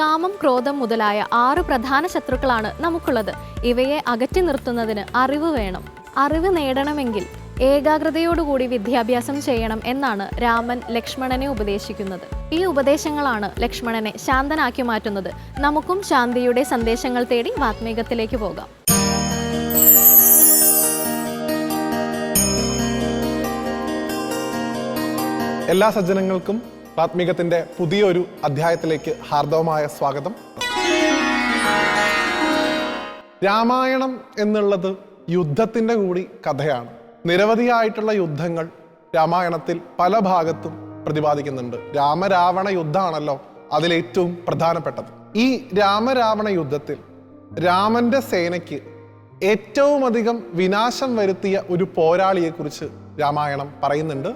കാമം ക്രോധം മുതലായ ആറ് പ്രധാന ശത്രുക്കളാണ് നമുക്കുള്ളത്. ഇവയെ അകറ്റി നിർത്തുന്നതിന് അറിവ് വേണം. അറിവ് നേടണമെങ്കിൽ ഏകാഗ്രതയോടുകൂടി വിദ്യാഭ്യാസം ചെയ്യണം എന്നാണ് രാമൻ ലക്ഷ്മണനെ ഉപദേശിക്കുന്നത്. ഈ ഉപദേശങ്ങളാണ് ലക്ഷ്മണനെ ശാന്തനാക്കി മാറ്റുന്നത്. നമുക്കും ശാന്തിയുടെ സന്ദേശങ്ങൾ തേടി വാത്മീകത്തിലേക്ക് പോകാം. എല്ലാ സജ്ജനങ്ങൾക്കും ആത്മീകത്തിന്റെ പുതിയൊരു അധ്യായത്തിലേക്ക് ഹാർദവമായ സ്വാഗതം. രാമായണം എന്നുള്ളത് യുദ്ധത്തിന്റെ കൂടി കഥയാണ്. നിരവധിയായിട്ടുള്ള യുദ്ധങ്ങൾ രാമായണത്തിൽ പല ഭാഗത്തും പ്രതിപാദിക്കുന്നുണ്ട്. രാമരാവണ യുദ്ധമാണല്ലോ അതിലേറ്റവും പ്രധാനപ്പെട്ടത്. ഈ രാമരാവണ യുദ്ധത്തിൽ രാമന്റെ സേനയ്ക്ക് ഏറ്റവും അധികം വിനാശം വരുത്തിയ ഒരു പോരാളിയെക്കുറിച്ച് രാമായണം പറയുന്നുണ്ട്.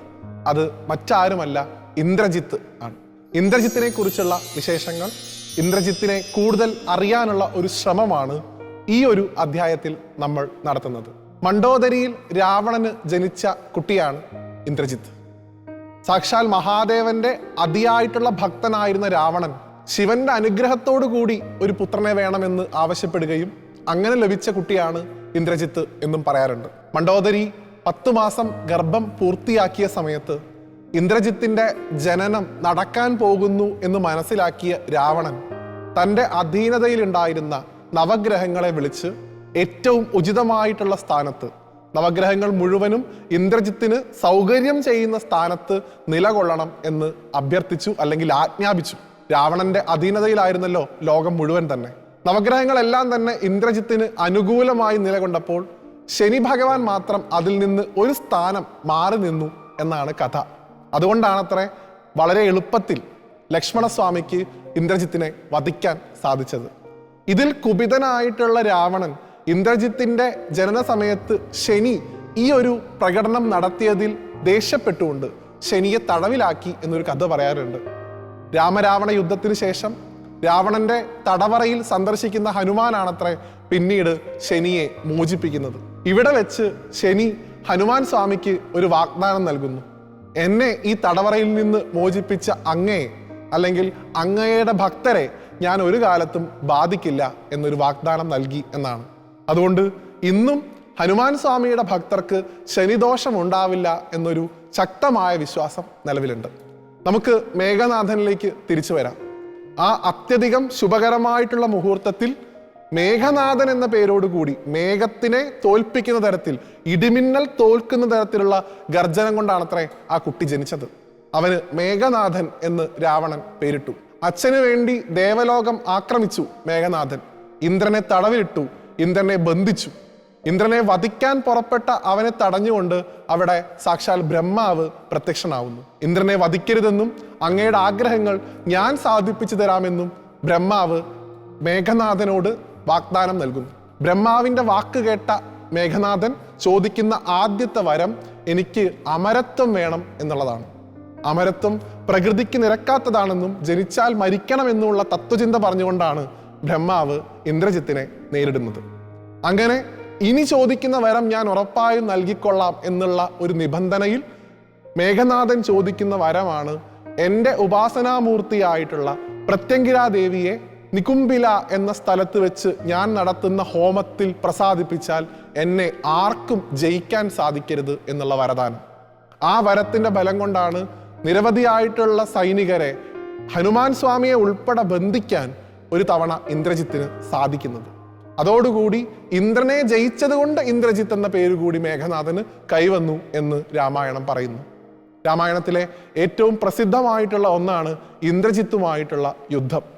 അത് മറ്റാരുമല്ല ഇന്ദ്രജിത്ത് ആണ്. ഇന്ദ്രജിത്തിനെ കുറിച്ചുള്ള വിശേഷങ്ങൾ ഇന്ദ്രജിത്തിനെ കൂടുതൽ അറിയാനുള്ള ഒരു ശ്രമമാണ് ഈ ഒരു അധ്യായത്തിൽ നമ്മൾ നടത്തുന്നത്. മണ്ടോദരിയിൽ രാവണന് ജനിച്ച കുട്ടിയാണ് ഇന്ദ്രജിത്ത്. സാക്ഷാൽ മഹാദേവന്റെ അതിയായിട്ടുള്ള ഭക്തനായിരുന്ന രാവണൻ ശിവന്റെ അനുഗ്രഹത്തോടു കൂടി ഒരു പുത്രനെ വേണമെന്ന് ആവശ്യപ്പെടുകയും അങ്ങനെ ലഭിച്ച കുട്ടിയാണ് ഇന്ദ്രജിത്ത് എന്നും പറയാറുണ്ട്. മണ്ടോദരി പത്തു മാസം ഗർഭം പൂർത്തിയാക്കിയ സമയത്ത് ഇന്ദ്രജിത്തിന്റെ ജനനം നടക്കാൻ പോകുന്നു എന്ന് മനസ്സിലാക്കിയ രാവണൻ തന്റെ അധീനതയിലുണ്ടായിരുന്ന നവഗ്രഹങ്ങളെ വിളിച്ച് ഏറ്റവും ഉചിതമായിട്ടുള്ള സ്ഥാനത്ത് നവഗ്രഹങ്ങൾ മുഴുവനും ഇന്ദ്രജിത്തിന് സൗകര്യം ചെയ്യുന്ന സ്ഥാനത്ത് നിലകൊള്ളണം എന്ന് അഭ്യർത്ഥിച്ചു അല്ലെങ്കിൽ ആജ്ഞാപിച്ചു. രാവണന്റെ അധീനതയിലായിരുന്നല്ലോ ലോകം മുഴുവൻ തന്നെ. നവഗ്രഹങ്ങളെല്ലാം തന്നെ ഇന്ദ്രജിത്തിന് അനുകൂലമായി നിലകൊണ്ടപ്പോൾ ശനി ഭഗവാൻ മാത്രം അതിൽ നിന്ന് ഒരു സ്ഥാനം മാറി നിന്നു എന്നാണ് കഥ. അതുകൊണ്ടാണത്രേ വളരെ എളുപ്പത്തിൽ ലക്ഷ്മണസ്വാമിക്ക് ഇന്ദ്രജിത്തിനെ വധിക്കാൻ സാധിച്ചത്. ഇതിൽ കുപിതനായിട്ടുള്ള രാവണൻ ഇന്ദ്രജിത്തിന്റെ ജനന സമയത്ത് ശനി ഈ ഒരു പ്രകടനം നടത്തിയതിൽ ദേഷ്യപ്പെട്ടുകൊണ്ട് ശനിയെ തടവിലാക്കി എന്നൊരു കഥ പറയാറുണ്ട്. രാമരാവണ യുദ്ധത്തിന് ശേഷം രാവണന്റെ തടവറയിൽ സന്ദർശിക്കുന്ന ഹനുമാനാണത്രേ പിന്നീട് ശനിയെ മോചിപ്പിക്കുന്നത്. ഇവിടെ വെച്ച് ശനി ഹനുമാൻ സ്വാമിക്ക് ഒരു വാഗ്ദാനം നൽകുന്നു. എന്നെ ഈ തടവറയിൽ നിന്ന് മോചിപ്പിച്ച അങ്ങയെ അല്ലെങ്കിൽ അങ്ങയുടെ ഭക്തരെ ഞാൻ ഒരു കാലത്തും ബാധിക്കില്ല എന്നൊരു വാഗ്ദാനം നൽകി എന്നാണ്. അതുകൊണ്ട് ഇന്നും ഹനുമാൻ സ്വാമിയുടെ ഭക്തർക്ക് ശനിദോഷം ഉണ്ടാവില്ല എന്നൊരു ശക്തമായ വിശ്വാസം നിലവിലുണ്ട്. നമുക്ക് മേഘനാഥനിലേക്ക് തിരിച്ചു വരാം. ആ അത്യധികം ശുഭകരമായിട്ടുള്ള മുഹൂർത്തത്തിൽ മേഘനാഥൻ എന്ന പേരോടുകൂടി മേഘത്തിനെ തോൽപ്പിക്കുന്ന തരത്തിൽ ഇടിമിന്നൽ തോൽക്കുന്ന തരത്തിലുള്ള ഗർജനം കൊണ്ടാണത്രേ ആ കുട്ടി ജനിച്ചത്. അവന് മേഘനാഥൻ എന്ന് രാവണൻ പേരിട്ടു. അച്ഛനു വേണ്ടി ദേവലോകം ആക്രമിച്ചു മേഘനാഥൻ. ഇന്ദ്രനെ തടവിലിട്ടു ഇന്ദ്രനെ ബന്ധിച്ചു. ഇന്ദ്രനെ വധിക്കാൻ പുറപ്പെട്ട അവനെ തടഞ്ഞുകൊണ്ട് അവിടെ സാക്ഷാൽ ബ്രഹ്മാവ് പ്രത്യക്ഷനാവുന്നു. ഇന്ദ്രനെ വധിക്കരുതെന്നും അങ്ങയുടെ ആഗ്രഹങ്ങൾ ഞാൻ സാധിപ്പിച്ചു തരാമെന്നും ബ്രഹ്മാവ് മേഘനാഥനോട് വാഗ്ദാനം നൽകുന്നു. ബ്രഹ്മാവിന്റെ വാക്ക് കേട്ട മേഘനാഥൻ ചോദിക്കുന്ന ആദ്യത്തെ വരം എനിക്ക് അമരത്വം വേണം എന്നുള്ളതാണ്. അമരത്വം പ്രകൃതിക്ക് നിരക്കാത്തതാണെന്നും ജനിച്ചാൽ മരിക്കണമെന്നുള്ള തത്വചിന്ത പറഞ്ഞുകൊണ്ടാണ് ബ്രഹ്മാവ് ഇന്ദ്രജിത്തിനെ നേരിടുന്നത്. അങ്ങനെ ഇനി ചോദിക്കുന്ന വരം ഞാൻ ഉറപ്പായും നൽകിക്കൊള്ളാം എന്നുള്ള ഒരു നിബന്ധനയിൽ മേഘനാഥൻ ചോദിക്കുന്ന വരമാണ് എന്റെ ഉപാസനാമൂർത്തിയായിട്ടുള്ള പ്രത്യങ്കിരാ ദേവിയെ നികുംബില എന്ന സ്ഥലത്ത് വെച്ച് ഞാൻ നടത്തുന്ന ഹോമത്തിൽ പ്രസാദിപ്പിച്ചാൽ എന്നെ ആർക്കും ജയിക്കാൻ സാധിക്കരുത് എന്നുള്ള വരദാനം. ആ വരത്തിന്റെ ബലം കൊണ്ടാണ് നിരവധിയായിട്ടുള്ള സൈനികരെ ഹനുമാൻ സ്വാമിയെ ഉൾപ്പെടെ ബന്ധിക്കാൻ ഒരു തവണ ഇന്ദ്രജിത്തിന് സാധിക്കുന്നത്. അതോടുകൂടി ഇന്ദ്രനെ ജയിച്ചതുകൊണ്ട് ഇന്ദ്രജിത്ത് എന്ന പേര് കൂടി മേഘനാഥന് കൈവന്നു എന്ന് രാമായണം പറയുന്നു. രാമായണത്തിലെ ഏറ്റവും പ്രസിദ്ധമായിട്ടുള്ള ഒന്നാണ് ഇന്ദ്രജിത്തുമായിട്ടുള്ള യുദ്ധം.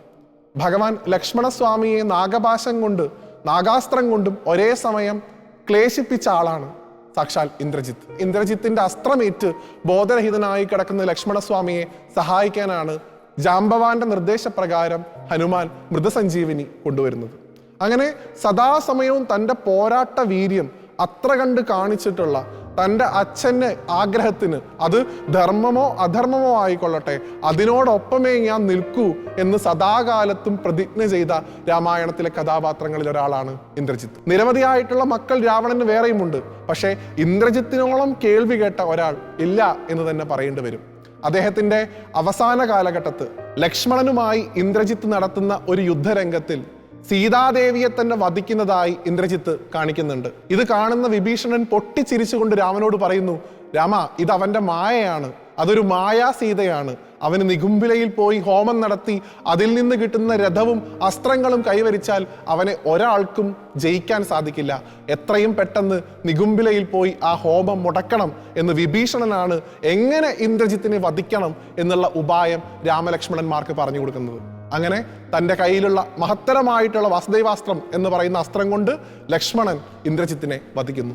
ഭഗവാൻ ലക്ഷ്മണസ്വാമിയെ നാഗപാശം കൊണ്ട് നാഗാസ്ത്രം കൊണ്ടും ഒരേ സമയം ക്ലേശിപ്പിച്ച ആളാണ് സാക്ഷാൽ ഇന്ദ്രജിത്ത്. ഇന്ദ്രജിത്തിന്റെ അസ്ത്രമേറ്റ് ബോധരഹിതനായി കിടക്കുന്ന ലക്ഷ്മണസ്വാമിയെ സഹായിക്കാനാണ് ജാംബവാന്റെ നിർദ്ദേശപ്രകാരം ഹനുമാൻ മൃതസഞ്ജീവിനി കൊണ്ടുവരുന്നത്. അങ്ങനെ സദാസമയവും തന്റെ പോരാട്ട വീര്യം അത്ര കണ്ട് കാണിച്ചിട്ടുള്ള തന്റെ അച്ഛന്റെ ആഗ്രഹത്തിന് അത് ധർമ്മമോ അധർമ്മമോ ആയിക്കൊള്ളട്ടെ അതിനോടൊപ്പമേ ഞാൻ നിൽക്കൂ എന്ന് സദാകാലത്തും പ്രതിജ്ഞ ചെയ്ത രാമായണത്തിലെ കഥാപാത്രങ്ങളിൽ ഒരാളാണ് ഇന്ദ്രജിത്ത്. നിരവധിയായിട്ടുള്ള മക്കൾ രാവണന് വേറെയുമുണ്ട് പക്ഷേ ഇന്ദ്രജിത്തിനോളം കേൾവി കേട്ട ഒരാൾ ഇല്ല എന്ന് തന്നെ പറയേണ്ടി വരും. അദ്ദേഹത്തിന്റെ അവസാന കാലഘട്ടത്ത് ലക്ഷ്മണനുമായി ഇന്ദ്രജിത്ത് നടത്തുന്ന ഒരു യുദ്ധരംഗത്തിൽ സീതാദേവിയെ തന്നെ വധിക്കുന്നതായി ഇന്ദ്രജിത്ത് കാണിക്കുന്നുണ്ട്. ഇത് കാണുന്ന വിഭീഷണൻ പൊട്ടിച്ചിരിച്ചുകൊണ്ട് രാമനോട് പറയുന്നു രാമ ഇത് അവന്റെ മായയാണ്. അതൊരു മായാ സീതയാണ് അവന് നികുംബിലയിൽ പോയി ഹോമം നടത്തി അതിൽ നിന്ന് കിട്ടുന്ന രഥവും അസ്ത്രങ്ങളും കൈവരിച്ചാൽ അവനെ ഒരാൾക്കും ജയിക്കാൻ സാധിക്കില്ല. എത്രയും പെട്ടെന്ന് നികുംബിലയിൽ പോയി ആ ഹോമം മുടക്കണം എന്ന് വിഭീഷണനാണ് എങ്ങനെ ഇന്ദ്രജിത്തിനെ വധിക്കണം എന്നുള്ള ഉപായം രാമലക്ഷ്മണന്മാർക്ക് പറഞ്ഞു കൊടുക്കുന്നത്. അങ്ങനെ തന്റെ കയ്യിലുള്ള മഹത്തരമായിട്ടുള്ള വാസുദേവാസ്ത്രം എന്ന് പറയുന്ന അസ്ത്രം കൊണ്ട് ലക്ഷ്മണൻ ഇന്ദ്രജിത്തിനെ വധിക്കുന്നു.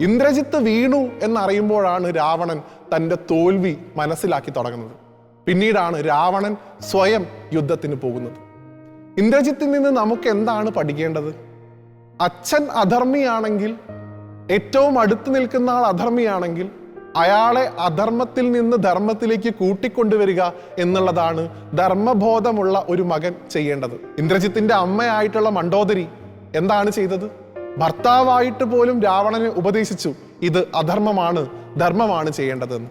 ഇന്ദ്രജിത്ത് വീണു എന്നറിയുമ്പോഴാണ് രാവണൻ തന്റെ തോൽവി മനസ്സിലാക്കി തുടങ്ങുന്നത്. പിന്നീടാണ് രാവണൻ സ്വയം യുദ്ധത്തിന് പോകുന്നത്. ഇന്ദ്രജിത്തിൽ നിന്ന് നമുക്ക് എന്താണ് പഠിക്കേണ്ടത്? അച്ഛൻ അധർമ്മിയാണെങ്കിൽ ഏറ്റവും അടുത്ത് നിൽക്കുന്ന ആൾ അധർമ്മിയാണെങ്കിൽ അയാളെ അധർമ്മത്തിൽ നിന്ന് ധർമ്മത്തിലേക്ക് കൂട്ടിക്കൊണ്ടുവരിക എന്നുള്ളതാണ് ധർമ്മബോധമുള്ള ഒരു മകൻ ചെയ്യേണ്ടത്. ഇന്ദ്രജിത്തിന്റെ അമ്മയായിട്ടുള്ള മണ്ടോദരി എന്താണ് ചെയ്തത്? ഭർത്താവായിട്ട് പോലും രാവണനെ ഉപദേശിച്ചു. ഇത് അധർമ്മമാണ് ധർമ്മമാണ് ചെയ്യേണ്ടതെന്ന്.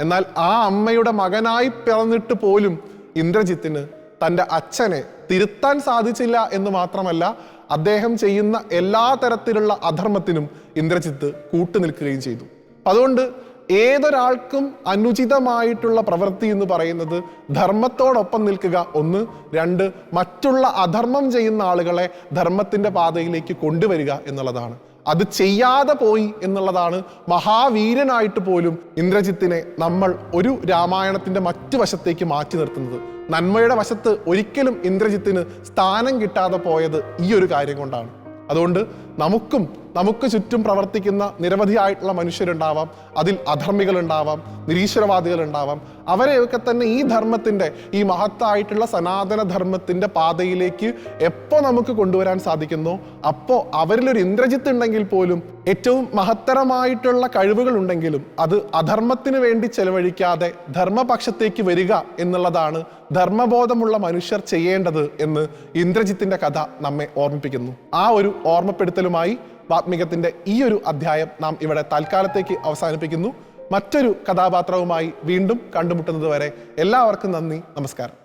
എന്നാൽ ആ അമ്മയുടെ മകനായി പിറന്നിട്ട് പോലും ഇന്ദ്രജിത്തിന് തന്റെ അച്ഛനെ തിരുത്താൻ സാധിച്ചില്ല എന്ന് മാത്രമല്ല അദ്ദേഹം ചെയ്യുന്ന എല്ലാ തരത്തിലുള്ള അധർമ്മത്തിനും ഇന്ദ്രജിത്ത് കൂട്ടുനിൽക്കുകയും ചെയ്തു. അതുകൊണ്ട് ഏതൊരാൾക്കും അനുചിതമായിട്ടുള്ള പ്രവൃത്തി എന്ന് പറയുന്നത് ധർമ്മത്തോടൊപ്പം നിൽക്കുക. ഒന്ന്. രണ്ട്. മറ്റുള്ള അധർമ്മം ചെയ്യുന്ന ആളുകളെ ധർമ്മത്തിന്റെ പാതയിലേക്ക് കൊണ്ടുവരിക എന്നുള്ളതാണ്. അത് ചെയ്യാതെ പോയി എന്നുള്ളതാണ് മഹാവീരനായിട്ട് പോലും ഇന്ദ്രജിത്തിനെ നമ്മൾ ഒരു രാമായണത്തിന്റെ മറ്റു വശത്തേക്ക് മാറ്റി നിർത്തുന്നത്. നന്മയുടെ വശത്ത് ഒരിക്കലും ഇന്ദ്രജിത്തിന് സ്ഥാനം കിട്ടാതെ പോയത് ഈ ഒരു കാര്യം കൊണ്ടാണ്. അതുകൊണ്ട് നമുക്കും നമുക്ക് ചുറ്റും പ്രവർത്തിക്കുന്ന നിരവധിയായിട്ടുള്ള മനുഷ്യരുണ്ടാവാം. അതിൽ നിരീശ്വരവാദികൾ ഉണ്ടാവാം അവരെയൊക്കെ തന്നെ ഈ ധർമ്മത്തിന്റെ ഈ മഹത്തായിട്ടുള്ള സനാതന ധർമ്മത്തിന്റെ പാതയിലേക്ക് എപ്പോൾ നമുക്ക് കൊണ്ടുവരാൻ സാധിക്കുന്നു? അപ്പോൾ അവരിലൊരു ഇന്ദ്രജിത്ത് ഉണ്ടെങ്കിൽ പോലും ഏറ്റവും മഹത്തരമായിട്ടുള്ള കഴിവുകൾ ഉണ്ടെങ്കിലും അത് അധർമ്മത്തിന് വേണ്ടി ചെലവഴിക്കാതെ ധർമ്മപക്ഷത്തേക്ക് വരിക എന്നുള്ളതാണ് ധർമ്മബോധമുള്ള മനുഷ്യർ ചെയ്യേണ്ടത് എന്ന് ഇന്ദ്രജിത്തിന്റെ കഥ നമ്മെ ഓർമ്മിപ്പിക്കുന്നു. ആ ഒരു ഓർമ്മപ്പെടുത്തലുമായി വാത്മികത്തിന്റെ ഈ ഒരു അധ്യായം നാം ഇവിടെ തൽക്കാലത്തേക്ക് അവസാനിപ്പിക്കുന്നു. മറ്റൊരു കഥാപാത്രവുമായി വീണ്ടും കണ്ടുമുട്ടുന്നത് വരെ എല്ലാവർക്കും നന്ദി നമസ്കാരം.